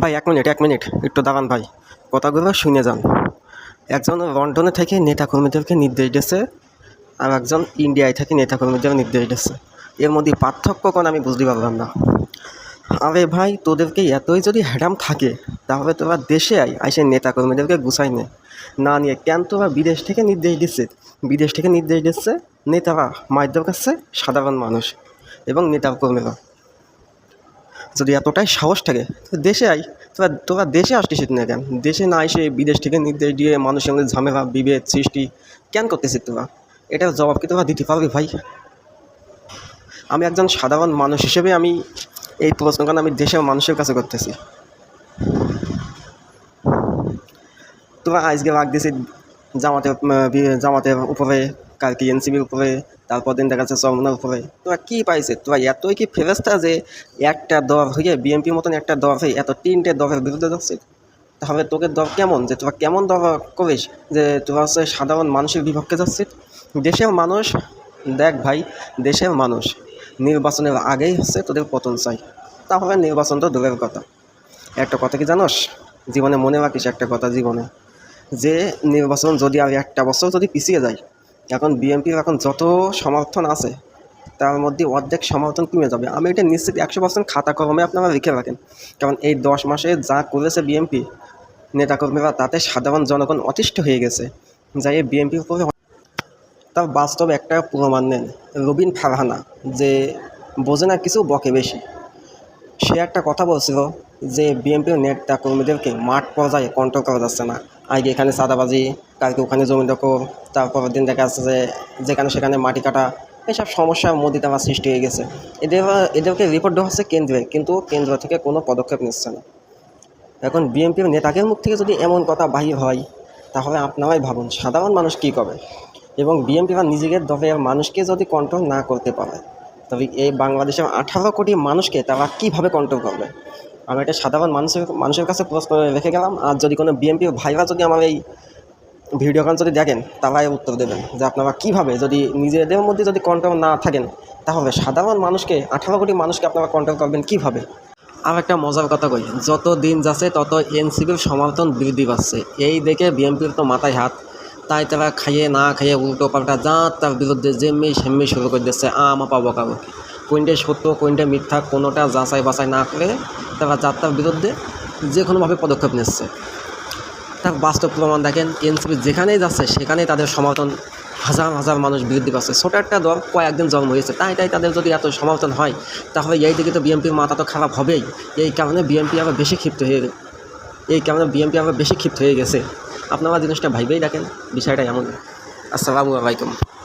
ভাই, এক মিনিট এক মিনিট, একটু দাঁড়ান ভাই। কথাগুলো শুনে যান। একজন লন্ডনে থেকে নেতাকর্মীদেরকে নির্দেশ দিয়েছে আর একজন ইন্ডিয়ায় থেকে নেতাকর্মীদের নির্দেশ দিয়েছে। এর মধ্যে পার্থক্য কোন আমি বুঝতে পারলাম না। আরে ভাই, তোদেরকে এতই যদি হ্যাডাম থাকে, তাহলে তোরা দেশে আয় আইসে নেতাকর্মীদেরকে গুছাই নে। না নিয়ে কেন তোরা বিদেশ থেকে নির্দেশ দিচ্ছে বিদেশ থেকে নির্দেশ দিচ্ছে নেতারা মায়ের কাছে সাধারণ মানুষ এবং নেতা কর্মীরা যদি এতটাই সাহস থাকে তো দেশে আই তোরা তোরা দেশে আসছিস না কেন দেশে না এসে বিদেশ থেকে নির্দেশ দিয়ে মানুষের সঙ্গে ঝামেলা বিভেদ সৃষ্টি কেন করতেছিস তোরা? এটার জবাব কি তোরা দিতে পারবি ভাই? আমি একজন সাধারণ মানুষ হিসেবে আমি এই প্রশ্নখান আমি দেশের মানুষের কাছে করতেছি। তোরা আজকে রাগ দিয়েছি জামাতের উম, জামাতের উপরে কালকে এনসিবির উপরে, তারপর দিন দেখা যাচ্ছে চরমনার উপরে। তোরা কী পাইছে? তোরা এতই কি ফেরস্তা যে একটা দর হয়ে বিএনপির মতন একটা দর হয়ে এত তিনটে দরের বিরুদ্ধে যাচ্ছে তাহলে তোকে দর কেমন? যে তোরা কেমন দর করিস? যে তোরা হচ্ছে সাধারণ মানুষের বিপক্ষে যাচ্ছিস দেশের মানুষ, দেখ ভাই, দেশের মানুষ, নির্বাচনের আগেই হচ্ছে তোদের পতন চাই। তাহলে নির্বাচন তো দূরের কথা। একটা কথা কি জানোস? জীবনে মনে রাখিস একটা কথা জীবনে। যে নির্বাচন যদি আর একটা বছর যদি পিছিয়ে যায় এখন বিএনপির এখন যত সমর্থন আছে, তার মধ্যে অর্ধেক সমর্থন কমে যাবে। আমি এটা নিশ্চিত একশো পার্সেন্ট খাতা কলমে আপনারা লিখে রাখেন। কারণ এই দশ মাসে যা করেছে বিএনপি নেতাকর্মীরা তাতে সাধারণ জনগণ অতিষ্ঠ হয়ে গেছে। যাই বিএনপির উপরে তার বাস্তবে একটা প্রমাণ নেন। রবিন ফারহানা, যে বোঝে না কিছু, বকে বেশি। সে একটা কথা বলছিল যে বিএনপির নেতা কর্মীদেরকে মাঠ পর্যায়ে কন্ট্রোল করা যাচ্ছে না। আগে এখানে সাদাবাজি কালকে ওখানে জমি দখল তারপরের দিন দেখা যাচ্ছে যে যেখানে সেখানে মাটি কাটা, এসব সমস্যার মধ্যে তারা সৃষ্টি হয়ে গেছে। এদের এদেরকে রিপোর্ট দেওয়া হচ্ছে কেন্দ্রে, কিন্তু কেন্দ্র থেকে কোনো পদক্ষেপ নিচ্ছে না। এখন বিএনপির নেতাদের মুখ থেকে যদি এমন কথা বাহির হয়, তাহলে আপনারাই ভাবুন, সাধারণ মানুষ কী করবে? এবং বিএনপিরা নিজেদের দলের মানুষকে যদি কন্ট্রোল না করতে পারে, তবে এই বাংলাদেশের আঠারো কোটি মানুষকে তারা কীভাবে কন্ট্রোল করবে? আমি একটা সাধারণ মানুষের মানুষের কাছে প্রশ্ন রেখে গেলাম। আর যদি কোনো বিএনপির ভাইরা যদি আমার এই ভিডিওখান যদি দেখেন তারাই উত্তর দেবেন যে আপনারা কীভাবে যদি নিজেদের মধ্যে যদি কন্ট্রোল না থাকেন, তাহলে সাধারণ মানুষকে, আঠারো কোটি মানুষকে আপনারা কন্ট্রোল করবেন কীভাবে? আর একটা মজার কথা কই, যত দিন যাচ্ছে তত এনসিপির সমর্থন বৃদ্ধি পাচ্ছে। এই দেখে বিএনপির তো মাথায় হাত। তাই তারা খাইয়ে না খাইয়ে উল্টো পাল্টা যা তার বিরুদ্ধে যেমনি সেমনি শুরু করে দিচ্ছে, আমা পাবো কাবো কোনটা সত্য, কোনটা মিথ্যা, কোনোটা যাচাই বাছাই না করে তারা যাত্রার বিরুদ্ধে যে কোনোভাবে পদক্ষেপ নিচ্ছে। তার বাস্তব প্রমাণ দেখেন, এনসিপি যেখানেই যাচ্ছে, সেখানেই তাদের সমর্থন হাজার হাজার মানুষ বৃদ্ধি পাচ্ছে। ছোট একটা দল কয়েকদিন জন্ম হয়েছে, তাই তাই তাদের যদি এত সমর্থন হয়, তাহলে এই দিকে তো বিএনপির মাথা তো খারাপ হবেই। এই কারণে বিএনপি আবার বেশি ক্ষিপ্ত হয়ে এই কারণে বিএনপি আবার বেশি ক্ষিপ্ত হয়ে গেছে। আপনারা জিনিসটা ভাইবেই দেখেন, বিষয়টা এমন আসসালামু আলাইকুম।